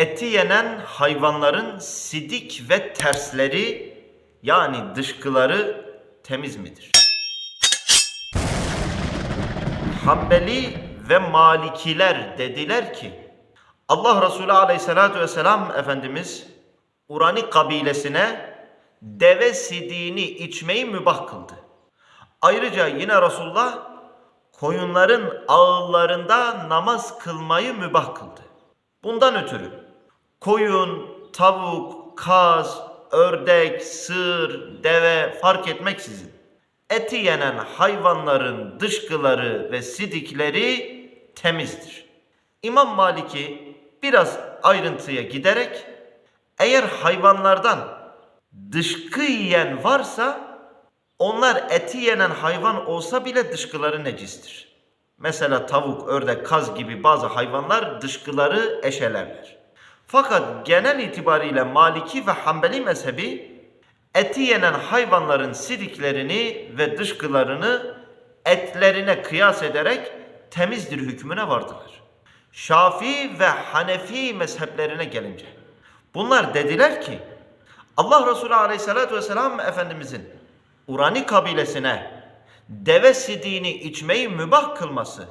eti yenen hayvanların sidik ve tersleri yani dışkıları temiz midir? Hanbeli ve Malikiler dediler ki Allah Resulü Aleyhisselatü Vesselam Efendimiz Urani kabilesine deve sidiğini içmeyi mübah kıldı. Ayrıca yine Resulullah koyunların ağıllarında namaz kılmayı mübah kıldı. Bundan ötürü koyun, tavuk, kaz, ördek, sığır, deve fark etmeksizin eti yenen hayvanların dışkıları ve sidikleri temizdir. İmam Maliki biraz ayrıntıya giderek eğer hayvanlardan dışkı yiyen varsa onlar eti yenen hayvan olsa bile dışkıları necistir. Mesela tavuk, ördek, kaz gibi bazı hayvanlar dışkıları eşelerler. Fakat genel itibariyle Maliki ve Hanbeli mezhebi eti yenen hayvanların sidiklerini ve dışkılarını etlerine kıyas ederek temizdir hükmüne vardılar. Şafii ve Hanefi mezheplerine gelince bunlar dediler ki Allah Resulü Aleyhisselatü Vesselam Efendimizin Urani kabilesine deve sidiğini içmeyi mübah kılması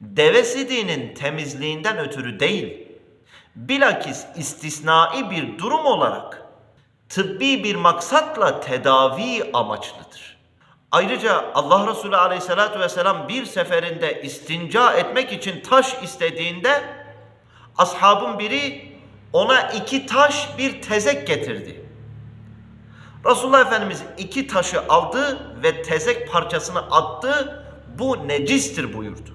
deve sidiğinin temizliğinden ötürü değil bilakis istisnai bir durum olarak tıbbi bir maksatla tedavi amaçlıdır. Ayrıca Allah Resulü Aleyhisselatü Vesselam bir seferinde istinca etmek için taş istediğinde ashabın biri ona iki taş bir tezek getirdi. Resulullah Efendimiz iki taşı aldı ve tezek parçasını attı. Bu necistir buyurdu.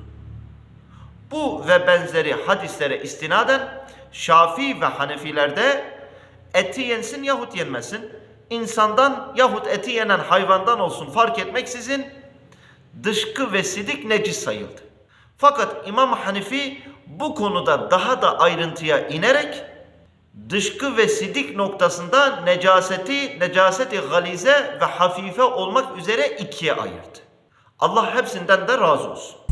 Bu ve benzeri hadislere istinaden Şafii ve Hanefilerde eti yensin yahut yenmesin, insandan yahut eti yenen hayvandan olsun fark etmeksizin dışkı ve sidik necis sayıldı. Fakat İmam Hanifi bu konuda daha da ayrıntıya inerek dışkı ve sidik noktasında necaseti, necaseti galize ve hafife olmak üzere ikiye ayırdı. Allah hepsinden de razı olsun.